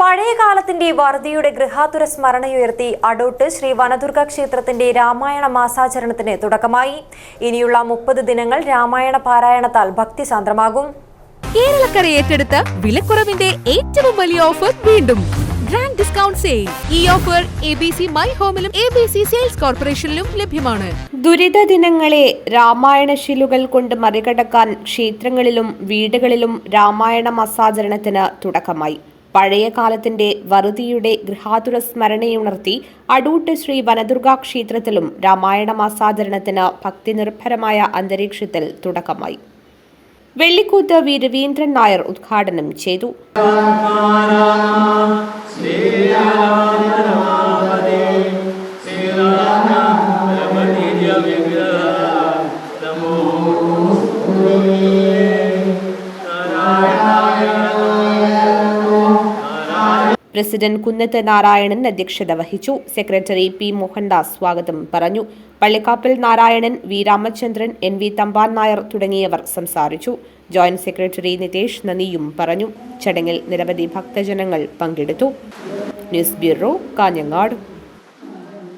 പഴയ കാലത്തിന്റെ വറുതിയുടെ ഗൃഹാതുര സ്മരണയുയർത്തി അടൂട്ട് ശ്രീ വനദുർഗ ക്ഷേത്രത്തിന്റെ രാമായണ മാസാചരണത്തിന് തുടക്കമായി. ഇനിയുള്ള മുപ്പത് ദിനങ്ങൾ രാമായണ പാരായണത്താൽ ഭക്തിസാന്ദ്രമാകും കേരളക്കര ഏറ്റെടുത്ത വിലക്കുറവിന്റെ ഏറ്റവും വലിയ ഓഫർ വീണ്ടും. Grand discount sale. ഈ offer A B C my ഹോമിലും A B C sales കോർപ്പറേഷനിലും ലഭ്യമാണ്. ദുരിത ദിനങ്ങളെ രാമായണ ശിലുകൾ കൊണ്ട് മറികടക്കാൻ ക്ഷേത്രങ്ങളിലും വീടുകളിലും രാമായണ മസാചരണത്തിന് തുടക്കമായി. പഴയ കാലത്തിന്റെ വറുതിയുടെ ഗൃഹാതുര സ്മരണയുണർത്തി അടൂട്ട് ശ്രീ വനദുർഗാ ക്ഷേത്രത്തിലും രാമായണ മാസാചരണത്തിന് ഭക്തിനിർഭരമായ അന്തരീക്ഷത്തിൽ തുടക്കമായി. വെള്ളിക്കൂത്ത് വി. രവീന്ദ്രൻ നായർ ഉദ്ഘാടനം ചെയ്തു. പ്രസിഡന്റ് കുന്നത്ത് നാരായണൻ അധ്യക്ഷത വഹിച്ചു. സെക്രട്ടറി പി മോഹൻദാസ് സ്വാഗതം പറഞ്ഞു. Pallikkappil Narayanan V Ramachandran N V Thampan Nair തുടങ്ങിയവർ സംസാരിച്ചു. ജോയിന്റ് സെക്രട്ടറി നിതേഷ് നന്ദിയും പറഞ്ഞു. ചടങ്ങിൽ നിരവധി ഭക്തജനങ്ങൾ പങ്കെടുത്തു. News bureau Kanhangad.